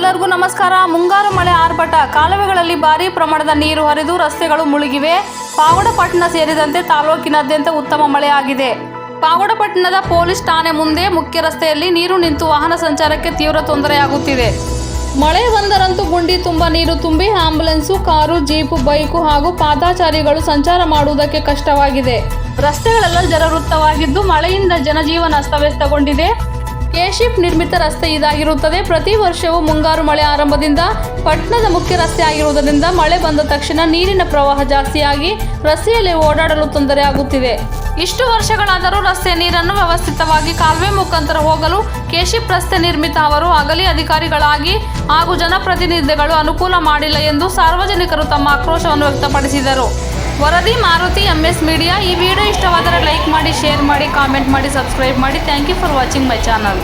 ಎಲ್ಲರಿಗೂ ನಮಸ್ಕಾರ. ಮುಂಗಾರು ಮಳೆ ಆರ್ಭಟ. ಕಾಲುವೆಗಳಲ್ಲಿ ಭಾರೀ ಪ್ರಮಾಣದ ನೀರು ಹರಿದು ರಸ್ತೆಗಳು ಮುಳುಗಿವೆ. ಪಾವಡಪಟ್ಟಣ ಸೇರಿದಂತೆ ತಾಲೂಕಿನಾದ್ಯಂತ ಉತ್ತಮ ಮಳೆಯಾಗಿದೆ. ಪಾವಡಪಟ್ಟಣದ ಪೊಲೀಸ್ ಠಾಣೆ ಮುಂದೆ ಮುಖ್ಯ ರಸ್ತೆಯಲ್ಲಿ ನೀರು ನಿಂತು ವಾಹನ ಸಂಚಾರಕ್ಕೆ ತೀವ್ರ ತೊಂದರೆಯಾಗುತ್ತಿದೆ. ಮಳೆ ಬಂದರಂತೂ ಗುಂಡಿ ತುಂಬ ನೀರು ತುಂಬಿ ಆಂಬುಲೆನ್ಸು, ಕಾರು, ಜೀಪು, ಬೈಕು ಹಾಗೂ ಪಾದಾಚಾರಿಗಳು ಸಂಚಾರ ಮಾಡುವುದಕ್ಕೆ ಕಷ್ಟವಾಗಿದೆ. ರಸ್ತೆಗಳೆಲ್ಲ ಜಲವೃತ್ತವಾಗಿದ್ದು ಮಳೆಯಿಂದ ಜನಜೀವನ ಅಸ್ತವ್ಯಸ್ತಗೊಂಡಿದೆ. ಕೆಶಿಪ್ ನಿರ್ಮಿತ ರಸ್ತೆ ಇದಾಗಿರುತ್ತದೆ. ಪ್ರತಿ ವರ್ಷವೂ ಮುಂಗಾರು ಮಳೆ ಆರಂಭದಿಂದ ಪಟ್ಟಣದ ಮುಖ್ಯ ರಸ್ತೆ ಆಗಿರುವುದರಿಂದ ಮಳೆ ಬಂದ ತಕ್ಷಣ ನೀರಿನ ಪ್ರವಾಹ ಜಾಸ್ತಿಯಾಗಿ ರಸ್ತೆಯಲ್ಲಿ ಓಡಾಡಲು ತೊಂದರೆ ಆಗುತ್ತಿದೆ. ಇಷ್ಟು ವರ್ಷಗಳಾದರೂ ರಸ್ತೆ ನೀರನ್ನು ವ್ಯವಸ್ಥಿತವಾಗಿ ಕಾಲುವೆ ಮುಖಾಂತರ ಹೋಗಲು ಕೆಶಿಪ್ ರಸ್ತೆ ನಿರ್ಮಿತ ಅವರು ಅಗಲಿ ಅಧಿಕಾರಿಗಳಾಗಿ ಹಾಗೂ ಜನಪ್ರತಿನಿಧಿಗಳು ಅನುಕೂಲ ಮಾಡಿಲ್ಲ ಎಂದು ಸಾರ್ವಜನಿಕರು ತಮ್ಮ ಆಕ್ರೋಶವನ್ನು ವ್ಯಕ್ತಪಡಿಸಿದರು. ವರದಿ ಮಾರುತಿ ಎಂಎಸ್ ಮೀಡಿಯಾ ಈ ವಿಡಿಯೋ ಇಷ್ಟವಾದರೆ ಮಾಡಿ ಶೇರ್ ಮಾಡಿ ಕಾಮೆಂಟ್ ಮಾಡಿ ಸಬ್ಸ್ಕ್ರೈಬ್ ಮಾಡಿ. Thank you for watching my channel